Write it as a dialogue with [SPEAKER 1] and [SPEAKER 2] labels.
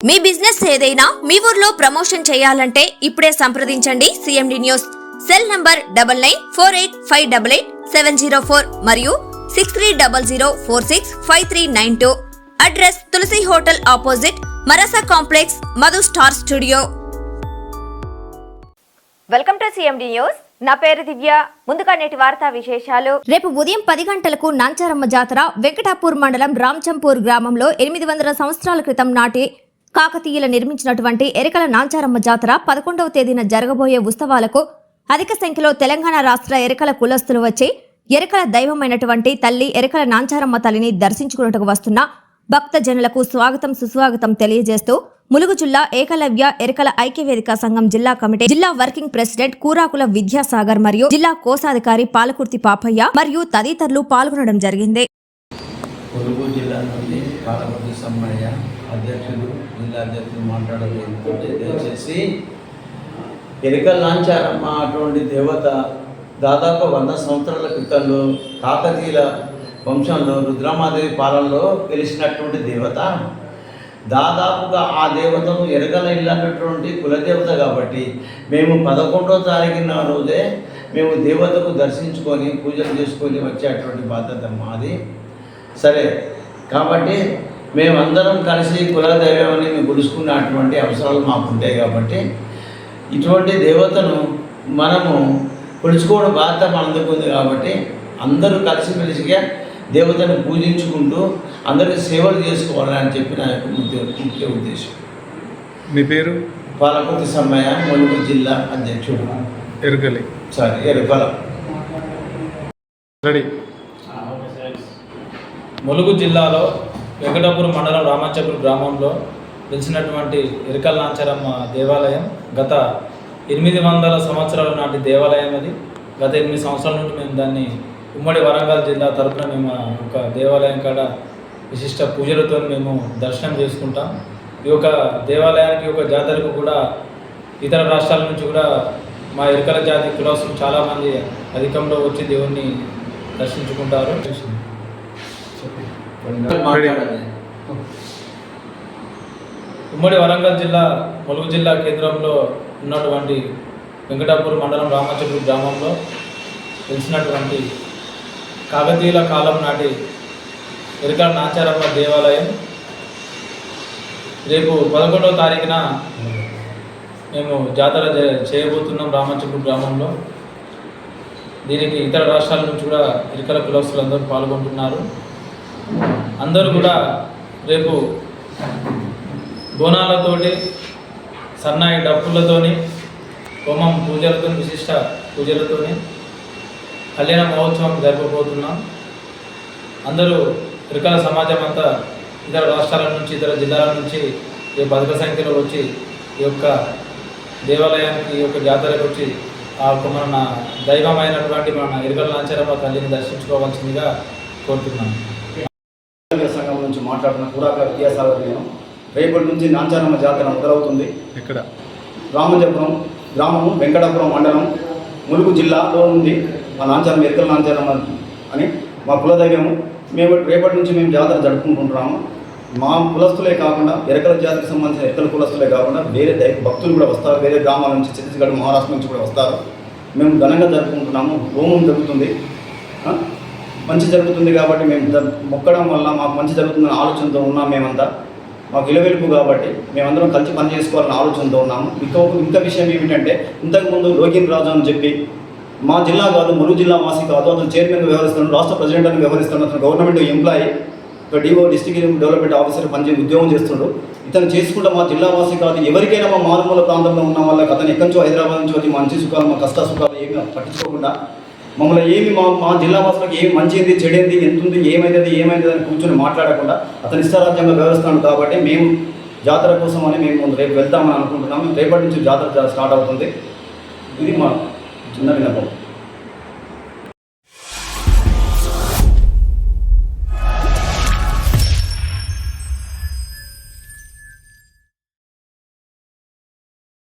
[SPEAKER 1] మీ business ఏదైనా మీ ఊర్లో promotion చేయాలంటే ఇప్పుడే సంప్రదించండి CMD news cell number double nine four eight five double eight seven zero four మరియు six three double zero four six five three nine two address Tulasi hotel opposite మరసా complex Madhu star studio welcome to CMD news నా పేరు దివ్య. ముందుగా నేటి వార్తా విశేషాలు. రేపు ఉదయం పది గంటలకు నాంచారమ్మ జాతర వెంకటాపూర్ మండలం రామచంపూర్ గ్రామంలో ఎనిమిది వందల సంవత్సరాల క్రితం నాటి కాకతీయుల నిర్మించినటువంటి ఎరికల నాంచారమ్మ జాతర పదకొండవ తేదీన జరగబోయే ఉత్సవాలకు అధిక సంఖ్యలో తెలంగాణ రాష్ట్ర ఎరికల కులస్తులు వచ్చి ఎరికల దైవమైనటువంటి తల్లి ఎరికల నాంచారమ్మ తల్లిని దర్శించుకున్నట్టుకు వస్తున్న భక్త జనులకు స్వాగతం సుస్వాగతం తెలియజేస్తూ ములుగు జిల్లా ఏకలవ్య ఎరకల ఐక్యవేదిక సంఘం జిల్లా కమిటీ జిల్లా వర్కింగ్ ప్రెసిడెంట్ కూరాకుల విద్యాసాగర్ మరియు జిల్లా కోశాధికారి పాలకుర్తి పాపయ్య మరియు తదితరులు పాల్గొనడం జరిగింది.
[SPEAKER 2] జిల్లా అధ్యక్షులు జిల్లా అధ్యక్షులు మాట్లాడడం ఏంటంటే దయచేసి ఎరికల లాంచారమ్మ అటువంటి దేవత దాదాపు వంద సంవత్సరాల క్రితంలో కాకతీయుల వంశంలో రుద్రమాదేవి పాలనలో గెలిచినటువంటి దేవత. దాదాపుగా ఆ దేవతను ఎరగల ఇల్లన్నటువంటి కులదేవత కాబట్టి మేము పదకొండో తారీఖున రోజే మేము దేవతకు దర్శించుకొని పూజలు చేసుకొని వచ్చేటువంటి బాధ్యత మాది. సరే కాబట్టి మేమందరం కలిసి కులదైవాన్ని మేము గుడుచుకున్నటువంటి అవసరాలు మాకు ఉంటాయి కాబట్టి ఇటువంటి దేవతను మనము కొలుచుకోవడం బాధ్యత ఉంది కాబట్టి అందరూ కలిసిమెలిసిగా దేవతను పూజించుకుంటూ అందరికీ సేవలు చేసుకోవాలని చెప్పి నా యొక్క ముఖ్య ముఖ్య ఉద్దేశం.
[SPEAKER 3] మీ పేరు?
[SPEAKER 2] పాలకుర్తి సమయ ములుగు జిల్లా అధ్యక్షుడు.
[SPEAKER 3] ఎరుకలి
[SPEAKER 2] సారీ ఎరుకల
[SPEAKER 3] రెడీ.
[SPEAKER 4] ములుగు జిల్లాలో వెంకటాపురం మండలం రామాచపురం గ్రామంలో వెలిసినటువంటి ఇరకల్ నాంచరమ్మ దేవాలయం గత ఎనిమిది వందల సంవత్సరాల నాటి దేవాలయం అది. గత ఎనిమిది సంవత్సరాల నుండి మేము దాన్ని ఉమ్మడి వరంగల్ జిల్లా తరపున మేము ఒక దేవాలయం కాడ విశిష్ట పూజలతో మేము దర్శనం చేసుకుంటాం. ఈ యొక్క దేవాలయానికి ఒక జాతరకు కూడా ఇతర రాష్ట్రాల నుంచి కూడా మా ఇరకల జాతి కులాసులు చాలామంది అధికంలో వచ్చి దేవుణ్ణి దర్శించుకుంటారు.
[SPEAKER 2] చెప్పి
[SPEAKER 4] ఉమ్మడి వరంగల్ జిల్లా ములుగు జిల్లా కేంద్రంలో ఉన్నటువంటి వెంకటాపూర్ మండలం రామచంద్రుడు గ్రామంలో తెలిసినటువంటి కాకతీయుల కాలం నాటి ఎరకల నాచారమ్మ దేవాలయం రేపు పదకొండవ తారీఖున మేము జాతర చేయబోతున్నాం రామచంద్రుడు గ్రామంలో. దీనికి ఇతర రాష్ట్రాల నుంచి కూడా ఇరికల కులస్తులందరూ పాల్గొంటున్నారు. అందరూ కూడా రేపు బోనాలతోటి సన్నాయి డప్పులతోని హోమం పూజలతో విశిష్ట పూజలతోని కళ్యాణ మహోత్సవం జరపబోతున్నాం. అందరూ త్రికల సమాజం అంతా ఇతర రాష్ట్రాల నుంచి ఇతర జిల్లాల నుంచి ఈ బతుక సంఖ్యలో వచ్చి ఈ యొక్క దేవాలయానికి ఈ యొక్క జాతరకు వచ్చి ఆ యొక్క మన దైవమైనటువంటి మన ఇరుకల నాచారమ్మ తల్లిని దర్శించుకోవాల్సిందిగా కోరుతున్నాను
[SPEAKER 5] మాట్లాడుతున్న కూరాక విద్యాసాగర్ నేను రేపటి నుంచి నాంచారమ్మ జాతర మొదలవుతుంది.
[SPEAKER 3] ఎక్కడ?
[SPEAKER 5] రామజపురం గ్రామము వెంకటాపురం మండలం ములుగు జిల్లాలో ఉంది. మా నాంచారం ఎరుకల నాంచారమ్మ అని మా కులదైవము. మేము రేపటి నుంచి మేము జాతర జరుపుకుంటున్నాము. మా కులస్తులే కాకుండా ఎరకల జాతికి సంబంధించిన ఎరకల కులస్తులే కాకుండా వేరే దై భక్తులు కూడా వస్తారు. వేరే గ్రామాల నుంచి ఛత్తీస్గఢ్ మహారాష్ట్ర నుంచి కూడా వస్తారు. మేము ఘనంగా జరుపుకుంటున్నాము. హోమం జరుగుతుంది? మంచి జరుగుతుంది కాబట్టి మేము మొక్కడం వల్ల మాకు మంచి జరుగుతుందన్న ఆలోచనతో ఉన్నాం మేమంతా. మాకు ఇలవెలుపు కాబట్టి మేమందరం కలిసి పని చేసుకోవాలని ఆలోచనతో ఉన్నాము. ఇంకో ఇంకా విషయం ఏమిటంటే ఇంతకుముందు లోకిన్ రాజు అని చెప్పి మా జిల్లా కాదు మరుగు జిల్లా వాసి కాదు అతను చైర్మన్ వ్యవహరిస్తున్నాడు రాష్ట్ర ప్రెసిడెంట్ అని వ్యవహరిస్తున్నాడు అతను గవర్నమెంట్ ఎంప్లాయీ ఒక డిఓ డిస్టిక్ డెవలప్మెంట్ ఆఫీసర్ పనిచే ఉద్యోగం చేస్తున్నాడు. ఇతను చేసుకుంటే మా జిల్లా వాసి కాదు ఎవరికైనా మా మారుమూల ప్రాంతంలో ఉన్న వాళ్ళకి అతను ఎక్కడి నుంచో హైదరాబాద్ నుంచి వచ్చి మంచి సుఖాలు మా కష్ట సుఖాలు ఏమి పట్టించుకోకుండా మమ్మల్ని ఏమి మా మా జిల్లా వాసులకు ఏమి మంచిది చెడేది ఎంత ఉంది ఏమైతుంది ఏమైంది అని కూర్చొని మాట్లాడకుండా అతను ఇష్టారాజ్యంగా వ్యవస్థను కాబట్టి మేము జాతర కోసం అని మేము రేపు వెళ్తామని అనుకుంటున్నాము. రేపటి నుంచి జాతర స్టార్ట్ అవుతుంది. ఇది మా చిన్న విన్నపం.